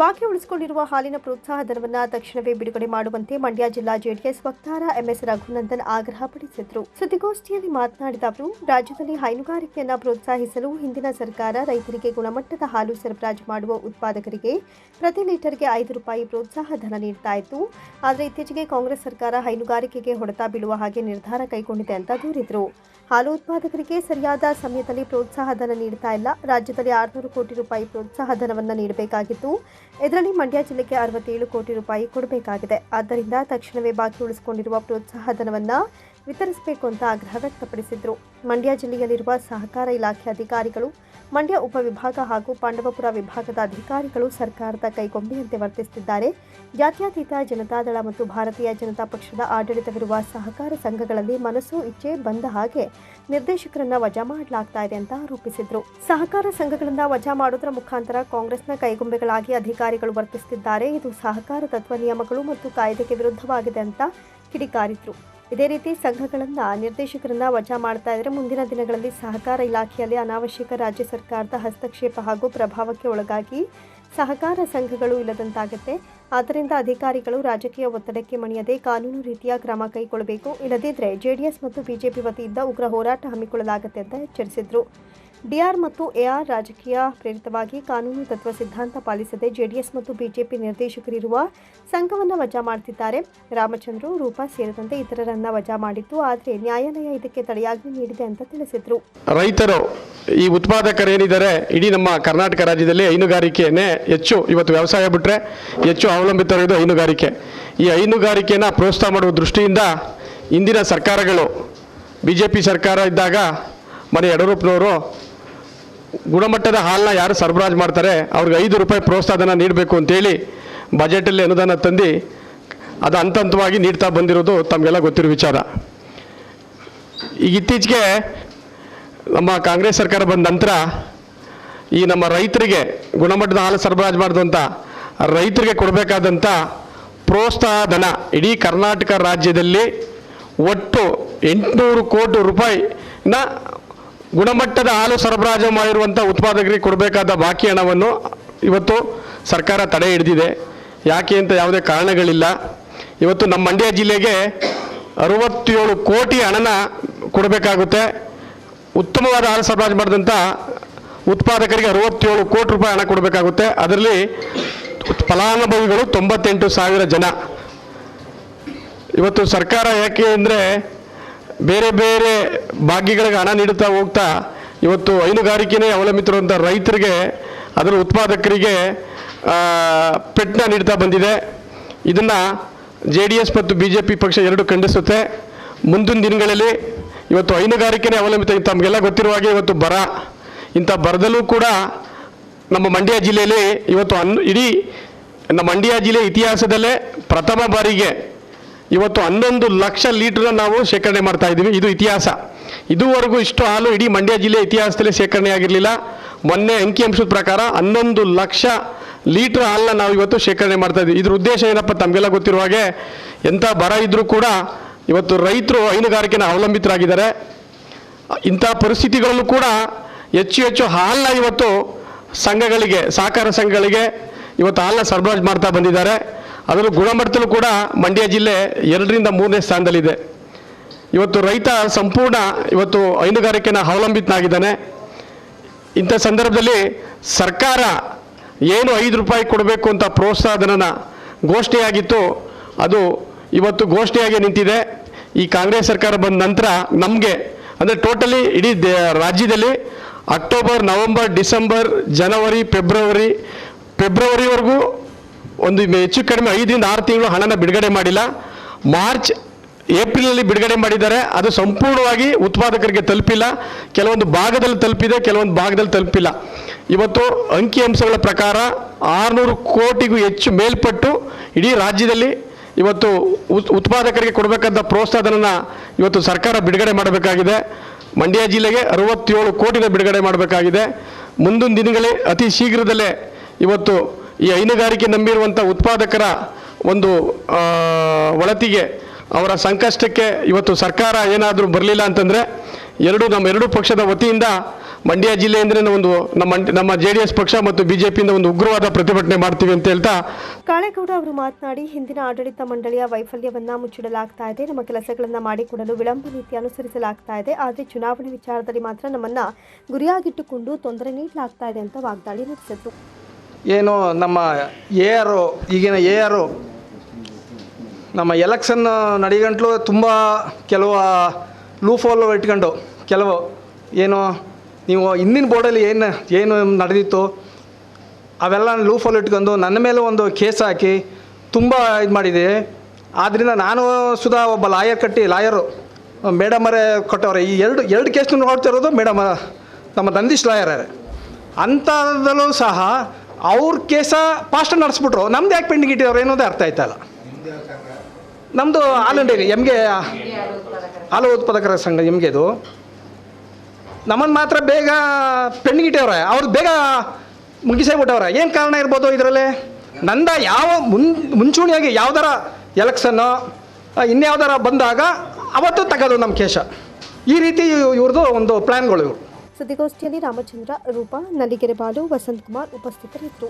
ಬಾಕಿ ಉಳಿಸಿಕೊಂಡಿರುವ ಹಾಲಿನ ಪ್ರೋತ್ಸಾಹ ಧನವನ್ನು ತಕ್ಷಣವೇ ಬಿಡುಗಡೆ ಮಾಡುವಂತೆ ಮಂಡ್ಯ ಜಿಲ್ಲಾ ಜೆಡಿಎಸ್ ವಕ್ತಾರ ಎಂಎಸ್ ರಘುನಂದನ್ ಆಗ್ರಹಪಡಿಸಿದರು ಸುದ್ದಿಗೋಷ್ಠಿಯಲ್ಲಿ ಮಾತನಾಡಿದ ಅವರು, ರಾಜ್ಯದಲ್ಲಿ ಹೈನುಗಾರಿಕೆಯನ್ನು ಪ್ರೋತ್ಸಾಹಿಸಲು ಹಿಂದಿನ ಸರ್ಕಾರ ರೈತರಿಗೆ ಗುಣಮಟ್ಟದ ಹಾಲು ಸರಬರಾಜು ಮಾಡುವ ಉತ್ಪಾದಕರಿಗೆ ಪ್ರತಿ ಲೀಟರ್ಗೆ ಐದು ರೂಪಾಯಿ ಪ್ರೋತ್ಸಾಹ ಧನ ನೀಡ್ತಾ ಇತ್ತು. ಆದರೆ ಇತ್ತೀಚೆಗೆ ಕಾಂಗ್ರೆಸ್ ಸರ್ಕಾರ ಹೈನುಗಾರಿಕೆಗೆ ಹೊಡೆತ ಬೀಳುವ ಹಾಗೆ ನಿರ್ಧಾರ ಕೈಗೊಂಡಿದೆ ಅಂತ ದೂರಿದರು. ಹಾಲು ಉತ್ಪಾದಕರಿಗೆ ಸರಿಯಾದ ಸಮಯದಲ್ಲಿ ಪ್ರೋತ್ಸಾಹ ಧನ ನೀಡ್ತಾ ಇಲ್ಲ. ರಾಜ್ಯದಲ್ಲಿ ಆರುನೂರು ಕೋಟಿ ರೂಪಾಯಿ ಪ್ರೋತ್ಸಾಹ ಧನವನ್ನು ನೀಡಬೇಕಾಗಿತ್ತು. ಇದರಲ್ಲಿ ಮಂಡ್ಯ ಜಿಲ್ಲೆಗೆ ಅರವತ್ತೇಳು ಕೋಟಿ ರೂಪಾಯಿ ಕೊಡಬೇಕಾಗಿದೆ. ಆದ್ದರಿಂದ ತಕ್ಷಣವೇ ಬಾಕಿ ಉಳಿಸಿಕೊಂಡಿರುವ ಪ್ರೋತ್ಸಾಹ ಧನವನ್ನು ವಿತರಿಸಬೇಕು ಅಂತ ಆಗ್ರಹ ವ್ಯಕ್ತಪಡಿಸಿದರು. ಮಂಡ್ಯ ಜಿಲ್ಲೆಯಲ್ಲಿರುವ ಸಹಕಾರ ಇಲಾಖೆ ಅಧಿಕಾರಿಗಳು, ಮಂಡ್ಯ ಉಪವಿಭಾಗ ಹಾಗೂ ಪಾಂಡವಪುರ ವಿಭಾಗದ ಅಧಿಕಾರಿಗಳು ಸರ್ಕಾರದ ಕೈಗೊಂಬೆಯಂತೆ ವರ್ತಿಸುತ್ತಿದ್ದಾರೆ. ಜಾತ್ಯತೀತ ಜನತಾದಳ ಮತ್ತು ಭಾರತೀಯ ಜನತಾ ಪಕ್ಷದ ಆಡಳಿತವಿರುವ ಸಹಕಾರ ಸಂಘಗಳಲ್ಲಿ ಮನಸ್ಸು, ಇಚ್ಛೆ ಬಂದ ಹಾಗೆ ನಿರ್ದೇಶಕರನ್ನ ವಜಾ ಮಾಡಲಾಗ್ತಾ ಇದೆ ಅಂತ ಆರೋಪಿಸಿದರು. ಸಹಕಾರ ಸಂಘಗಳನ್ನ ವಜಾ ಮಾಡೋದರ ಮುಖಾಂತರ ಕಾಂಗ್ರೆಸ್ನ ಕೈಗೊಂಬೆಗಳಾಗಿ ಅಧಿಕಾರಿಗಳು ವರ್ತಿಸುತ್ತಿದ್ದಾರೆ. ಇದು ಸಹಕಾರ ತತ್ವ ನಿಯಮಗಳು ಮತ್ತು ಕಾಯ್ದೆಗೆ ವಿರುದ್ಧವಾಗಿದೆ ಅಂತ ಕಿಡಿಕಾರಿದ್ರು. ಇದೇ ರೀತಿ ಸಂಘಗಳನ್ನು ನಿರ್ದೇಶಕರನ್ನ ವಜಾ ಮಾಡ್ತಾ ಇದ್ದರೆ ಮುಂದಿನ ದಿನಗಳಲ್ಲಿ ಸಹಕಾರ ಇಲಾಖೆಯಲ್ಲಿ ಅನಾವಶ್ಯಕ ರಾಜ್ಯ ಸರ್ಕಾರದ ಹಸ್ತಕ್ಷೇಪ ಹಾಗೂ ಪ್ರಭಾವಕ್ಕೆ ಒಳಗಾಗಿ ಸಹಕಾರ ಸಂಘಗಳು ಇಲ್ಲದಂತಾಗುತ್ತೆ. ಆದ್ದರಿಂದ ಅಧಿಕಾರಿಗಳು ರಾಜಕೀಯ ಒತ್ತಡಕ್ಕೆ ಮಣಿಯದೆ ಕಾನೂನು ರೀತಿಯ ಕ್ರಮ ಕೈಗೊಳ್ಳಬೇಕು. ಇಲ್ಲದಿದ್ದರೆ ಜೆಡಿಎಸ್ ಮತ್ತು ಬಿಜೆಪಿ ವತಿಯಿಂದ ಉಗ್ರ ಹೋರಾಟ ಹಮ್ಮಿಕೊಳ್ಳಲಾಗುತ್ತೆ ಅಂತ ಎಚ್ಚರಿಸಿದರು. ಡಿಆರ್ ಮತ್ತು ಎಆರ್ ರಾಜಕೀಯ ಪ್ರೇರಿತವಾಗಿ ಕಾನೂನು ತತ್ವ ಸಿದ್ಧಾಂತ ಪಾಲಿಸದೆ ಜೆಡಿಎಸ್ ಮತ್ತು ಬಿಜೆಪಿ ನಿರ್ದೇಶಕರಿರುವ ಸಂಘವನ್ನು ವಜಾ ಮಾಡ್ತಿದ್ದಾರೆ. ರಾಮಚಂದ್ರು, ರೂಪಾ ಸೇರಿದಂತೆ ಇತರರನ್ನ ವಜಾ ಮಾಡಿತ್ತು ಆದರೆ ನ್ಯಾಯಾಲಯ ಇದಕ್ಕೆ ತಡೆಯಾಜ್ಞೆ ನೀಡಿದೆ ಅಂತ ತಿಳಿಸಿದರು. ರೈತರು, ಈ ಉತ್ಪಾದಕರೇನಿದ್ದಾರೆ, ಇಡೀ ನಮ್ಮ ಕರ್ನಾಟಕ ರಾಜ್ಯದಲ್ಲಿ ಹೈನುಗಾರಿಕೆಯನ್ನೇ ಹೆಚ್ಚು ಇವತ್ತು ವ್ಯವಸಾಯ ಬಿಟ್ಟರೆ ಹೆಚ್ಚು ಅವಲಂಬಿತವಾಗಿದ್ದು ಹೈನುಗಾರಿಕೆ. ಈ ಹೈನುಗಾರಿಕೆಯನ್ನು ಪ್ರೋತ್ಸಾಹ ಮಾಡುವ ದೃಷ್ಟಿಯಿಂದ ಇಂದಿನ ಸರ್ಕಾರಗಳು ಬಿ ಜೆ ಪಿ ಸರ್ಕಾರ ಇದ್ದಾಗ ಮನೆ ಯಡಿಯೂರಪ್ಪನವರು ಗುಣಮಟ್ಟದ ಹಾಲನ್ನ ಯಾರು ಸರಬರಾಜು ಮಾಡ್ತಾರೆ, ಅವ್ರಿಗೆ ಐದು ರೂಪಾಯಿ ಪ್ರೋತ್ಸಾಹನ ನೀಡಬೇಕು ಅಂತೇಳಿ ಬಜೆಟಲ್ಲಿ ಅನುದಾನ ತಂದು ಅದು ಹಂತ ಹಂತವಾಗಿ ನೀಡ್ತಾ ಬಂದಿರೋದು ತಮಗೆಲ್ಲ ಗೊತ್ತಿರೋ ವಿಚಾರ. ಈಗ ಇತ್ತೀಚೆಗೆ ನಮ್ಮ ಕಾಂಗ್ರೆಸ್ ಸರ್ಕಾರ ಬಂದ ನಂತರ ಈ ನಮ್ಮ ರೈತರಿಗೆ ಗುಣಮಟ್ಟದ ಹಾಲು ಸರಬರಾಜು ಮಾಡಿದಂಥ ರೈತರಿಗೆ ಕೊಡಬೇಕಾದಂಥ ಪ್ರೋತ್ಸಾಹ ಧನ ಇಡೀ ಕರ್ನಾಟಕ ರಾಜ್ಯದಲ್ಲಿ ಒಟ್ಟು ಎಂಟುನೂರು ಕೋಟಿ ರೂಪಾಯಿನ ಗುಣಮಟ್ಟದ ಹಾಲು ಸರಬರಾಜು ಮಾಡಿರುವಂಥ ಉತ್ಪಾದಕರಿಗೆ ಕೊಡಬೇಕಾದ ಬಾಕಿ ಹಣವನ್ನು ಇವತ್ತು ಸರ್ಕಾರ ತಡೆ ಹಿಡಿದಿದೆ. ಯಾಕೆ ಅಂತ ಯಾವುದೇ ಕಾರಣಗಳಿಲ್ಲ. ಇವತ್ತು ನಮ್ಮ ಮಂಡ್ಯ ಜಿಲ್ಲೆಗೆ ಅರವತ್ತೇಳು ಕೋಟಿ ಹಣನ ಕೊಡಬೇಕಾಗುತ್ತೆ. ಉತ್ತಮವಾದ ಹಾಲು ಸರಬರಾಜು ಮಾಡಿದಂಥ ಉತ್ಪಾದಕರಿಗೆ ಅರವತ್ತೇಳು ಕೋಟಿ ರೂಪಾಯಿ ಹಣ ಕೊಡಬೇಕಾಗುತ್ತೆ. ಅದರಲ್ಲಿ ಫಲಾನುಭವಿಗಳು ತೊಂಬತ್ತೆಂಟು ಸಾವಿರ ಜನ. ಇವತ್ತು ಸರ್ಕಾರ ಯಾಕೆ ಅಂದರೆ ಬೇರೆ ಬೇರೆ ಭಾಗ್ಯಗಳಿಗೆ ಹಣ ನೀಡುತ್ತಾ ಹೋಗ್ತಾ ಇವತ್ತು ಹೈನುಗಾರಿಕೆನೇ ಅವಲಂಬಿತಿರುವಂಥ ರೈತರಿಗೆ, ಅದರ ಉತ್ಪಾದಕರಿಗೆ ಪೆಟ್ಟನ್ನ ನೀಡ್ತಾ ಬಂದಿದೆ. ಇದನ್ನು ಜೆ ಡಿ ಎಸ್ ಮತ್ತು ಬಿ ಜೆ ಪಿ ಪಕ್ಷ ಎರಡು ಖಂಡಿಸುತ್ತೆ. ಮುಂದಿನ ದಿನಗಳಲ್ಲಿ ಇವತ್ತು ಹೈನುಗಾರಿಕೆನೇ ಅವಲಂಬಿತ ತಮಗೆಲ್ಲ ಗೊತ್ತಿರುವ ಹಾಗೆ ಇವತ್ತು ಬರ. ಇಂಥ ಬರದಲ್ಲೂ ಕೂಡ ನಮ್ಮ ಮಂಡ್ಯ ಜಿಲ್ಲೆಯಲ್ಲಿ ಇವತ್ತು ಅನ್, ಇಡೀ ನಮ್ಮ ಮಂಡ್ಯ ಜಿಲ್ಲೆ ಇತಿಹಾಸದಲ್ಲೇ ಪ್ರಥಮ ಬಾರಿಗೆ ಇವತ್ತು ಹನ್ನೊಂದು ಲಕ್ಷ ಲೀಟ್ರನ್ನ ನಾವು ಶೇಖರಣೆ ಮಾಡ್ತಾ ಇದ್ದೀವಿ. ಇದು ಇತಿಹಾಸ. ಇದುವರೆಗೂ ಇಷ್ಟು ಹಾಲು ಇಡೀ ಮಂಡ್ಯ ಜಿಲ್ಲೆ ಇತಿಹಾಸದಲ್ಲಿ ಶೇಖರಣೆ ಆಗಿರಲಿಲ್ಲ. ಮೊನ್ನೆ ಅಂಕಿಅಂಶದ ಪ್ರಕಾರ ಹನ್ನೊಂದು ಲಕ್ಷ ಲೀಟ್ರ್ ಹಾಲನ್ನ ನಾವು ಇವತ್ತು ಶೇಖರಣೆ ಮಾಡ್ತಾ ಇದ್ದೀವಿ. ಇದ್ರ ಉದ್ದೇಶ ಏನಪ್ಪ ತಮಗೆಲ್ಲ ಗೊತ್ತಿರುವ ಹಾಗೆ ಎಂಥ ಬರ ಇದ್ರೂ ಕೂಡ ಇವತ್ತು ರೈತರು ಹೈನುಗಾರಿಕೆನ ಅವಲಂಬಿತರಾಗಿದ್ದಾರೆ. ಇಂಥ ಪರಿಸ್ಥಿತಿಗಳಲ್ಲೂ ಕೂಡ ಹೆಚ್ಚು ಹೆಚ್ಚು ಹಾಲನ್ನ ಇವತ್ತು ಸಂಘಗಳಿಗೆ, ಸಹಕಾರ ಸಂಘಗಳಿಗೆ ಇವತ್ತು ಹಾಲನ್ನ ಸರಬರಾಜು ಮಾಡ್ತಾ ಬಂದಿದ್ದಾರೆ. ಅದರಲ್ಲೂ ಗುಣಮಟ್ಟದಲ್ಲೂ ಕೂಡ ಮಂಡ್ಯ ಜಿಲ್ಲೆ ಎರಡರಿಂದ ಮೂರನೇ ಸ್ಥಾನದಲ್ಲಿದೆ. ಇವತ್ತು ರೈತ ಸಂಪೂರ್ಣ ಇವತ್ತು ಹೈನುಗಾರಿಕೆನ ಅವಲಂಬಿತನಾಗಿದ್ದಾನೆ. ಇಂಥ ಸಂದರ್ಭದಲ್ಲಿ ಸರ್ಕಾರ ಏನು ಐದು ರೂಪಾಯಿ ಕೊಡಬೇಕು ಅಂತ ಪ್ರೋತ್ಸಾಹಧನನ ಘೋಷಣೆಯಾಗಿತ್ತು. ಅದು ಇವತ್ತು ಘೋಷಣೆಯಾಗಿ ನಿಂತಿದೆ. ಈ ಕಾಂಗ್ರೆಸ್ ಸರ್ಕಾರ ಬಂದ ನಂತರ ನಮಗೆ, ಅಂದರೆ ಟೋಟಲಿ ಇಡೀ ರಾಜ್ಯದಲ್ಲಿ ಅಕ್ಟೋಬರ್, ನವೆಂಬರ್, ಡಿಸೆಂಬರ್, ಜನವರಿ, ಫೆಬ್ರವರಿ, ಫೆಬ್ರವರಿವರೆಗೂ ಒಂದು ಹೆಚ್ಚು ಕಡಿಮೆ ಐದರಿಂದ ಆರು ತಿಂಗಳು ಹಣನ ಬಿಡುಗಡೆ ಮಾಡಿಲ್ಲ. ಮಾರ್ಚ್ ಏಪ್ರಿಲಲ್ಲಿ ಬಿಡುಗಡೆ ಮಾಡಿದ್ದಾರೆ. ಅದು ಸಂಪೂರ್ಣವಾಗಿ ಉತ್ಪಾದಕರಿಗೆ ತಲುಪಿಲ್ಲ. ಕೆಲವೊಂದು ಭಾಗದಲ್ಲಿ ತಲುಪಿದೆ, ಕೆಲವೊಂದು ಭಾಗದಲ್ಲಿ ತಲುಪಿಲ್ಲ. ಇವತ್ತು ಅಂಕಿಅಂಶಗಳ ಪ್ರಕಾರ ಆರುನೂರು ಕೋಟಿಗೂ ಹೆಚ್ಚು ಮೇಲ್ಪಟ್ಟು ಇಡೀ ರಾಜ್ಯದಲ್ಲಿ ಇವತ್ತು ಉತ್- ಉತ್ಪಾದಕರಿಗೆ ಕೊಡಬೇಕಾದ ಪ್ರೋತ್ಸಾಹನ ಇವತ್ತು ಸರ್ಕಾರ ಬಿಡುಗಡೆ ಮಾಡಬೇಕಾಗಿದೆ. ಮಂಡ್ಯ ಜಿಲ್ಲೆಗೆ ಅರವತ್ತೇಳು ಕೋಟಿನ ಬಿಡುಗಡೆ ಮಾಡಬೇಕಾಗಿದೆ. ಮುಂದಿನ ದಿನಗಳೇ ಅತಿ ಶೀಘ್ರದಲ್ಲೇ ಇವತ್ತು ಈ ಹೈನುಗಾರಿಕೆ ನಂಬಿರುವಂಥ ಉತ್ಪಾದಕರ ಒಂದು ಒಳತಿಗೆ ಅವರ ಸಂಕಷ್ಟಕ್ಕೆ ಇವತ್ತು ಸರ್ಕಾರ ಏನಾದರೂ ಬರಲಿಲ್ಲ ಅಂತಂದರೆ ಎರಡು, ನಮ್ಮ ಎರಡೂ ಪಕ್ಷದ ವತಿಯಿಂದ ಮಂಡ್ಯ ಜಿಲ್ಲೆಯಿಂದಲೇ ಒಂದು ನಮ್ಮ ನಮ್ಮ ಜೆ ಡಿ ಎಸ್ ಪಕ್ಷ ಮತ್ತು ಬಿಜೆಪಿಯಿಂದ ಒಂದು ಉಗ್ರವಾದ ಪ್ರತಿಭಟನೆ ಮಾಡ್ತೀವಿ ಅಂತ ಹೇಳ್ತಾ ಕಾಳೇಗೌಡ ಅವರು ಮಾತನಾಡಿ, ಹಿಂದಿನ ಆಡಳಿತ ಮಂಡಳಿಯ ವೈಫಲ್ಯವನ್ನ ಮುಚ್ಚಿಡಲಾಗ್ತಾ ಇದೆ. ನಮ್ಮ ಕೆಲಸಗಳನ್ನು ಮಾಡಿಕೊಡಲು ವಿಳಂಬ ನೀತಿ ಅನುಸರಿಸಲಾಗ್ತಾ ಇದೆ. ಆದರೆ ಚುನಾವಣೆ ವಿಚಾರದಲ್ಲಿ ಮಾತ್ರ ನಮ್ಮನ್ನ ಗುರಿಯಾಗಿಟ್ಟುಕೊಂಡು ತೊಂದರೆ ನೀಡಲಾಗ್ತಾ ಇದೆ ಅಂತ ವಾಗ್ದಾಳಿ ನಡೆಸಿದ್ರು. ಏನು ನಮ್ಮ ಎ ಆರ್ ಈಗಿನ ಎ ಆರ್ ನಮ್ಮ ಎಲೆಕ್ಷನ್ ನಡಿಗಂಟ್ಲು ತುಂಬ ಕೆಲವು ಲೂಫೋಲ್ ಇಟ್ಕೊಂಡು, ಕೆಲವು ಏನು ನೀವು ಹಿಂದಿನ ಬೋರ್ಡಲ್ಲಿ ಏನು ಏನು ನಡೆದಿತ್ತು ಅವೆಲ್ಲ ಲೂಫೋಲ್ ಇಟ್ಕೊಂಡು ನನ್ನ ಮೇಲೆ ಒಂದು ಕೇಸ್ ಹಾಕಿ ತುಂಬ ಇದು ಮಾಡಿದೆ. ಆದ್ದರಿಂದ ನಾನು ಸುಧಾ ಒಬ್ಬ ಲಾಯರ್ ಕಟ್ಟಿ ಲಾಯರು ಮೇಡಮರೇ ಕೊಟ್ಟವ್ರೆ. ಈ ಎರಡು ಎರಡು ಕೇಸ್ನ ನೋಡ್ತಿರೋದು ಮೇಡಮ್, ನಮ್ಮ ದಂದೀಶ್ ಲಾಯರ್ ಅಂಥದ್ದಲ್ಲೂ ಸಹ ಅವ್ರ ಕೇಸ ಫಾಸ್ಟ್ ನಡೆಸ್ಬಿಟ್ರು. ನಮ್ದು ಯಾಕೆ ಪೆಂಡಿಂಗ್ ಇಟ್ಟಿದ್ದಾರೆ ಅನ್ನೋದೇ ಅರ್ಥ ಆಯ್ತಲ್ಲ ನಮ್ಮದು ಹಾಲು ಡೈರಿ ಎಮ್ಗೆ ಹಾಲು ಉತ್ಪಾದಕರ ಸಂಘ ಎಮ್ಗೆದು ನಮ್ಮನ್ನು ಮಾತ್ರ ಬೇಗ ಪೆಂಡಿಂಗ್ ಇಟ್ಟವ್ರೆ ಅವ್ರದ್ದು ಬೇಗ ಮುಗಿಸೇ ಬಿಟ್ಟವ್ರೆ ಏನು ಕಾರಣ ಇರ್ಬೋದು ಇದರಲ್ಲಿ? ನಂದ ಯಾವ ಮುನ್, ಮುಂಚೂಣಿಯಾಗಿ ಯಾವ್ದಾರ ಎಲೆಕ್ಷನ್ನು ಇನ್ಯಾವ್ದಾರ ಬಂದಾಗ ಅವತ್ತು ತಗೋದು ನಮ್ಮ ಕೇಶ. ಈ ರೀತಿ ಇವ್ರದ್ದು ಒಂದು ಪ್ಲ್ಯಾನ್ಗಳು ಇವು ಸುದ್ದಿಗೋಷ್ಠಿಯಲ್ಲಿ ರಾಮಚಂದ್ರ ರೂಪಾ ನಲ್ಲಿಗೆರೆ ಬಾಲು ವಸಂತ್ ಕುಮಾರ್ ಉಪಸ್ಥಿತರಿದ್ದರು.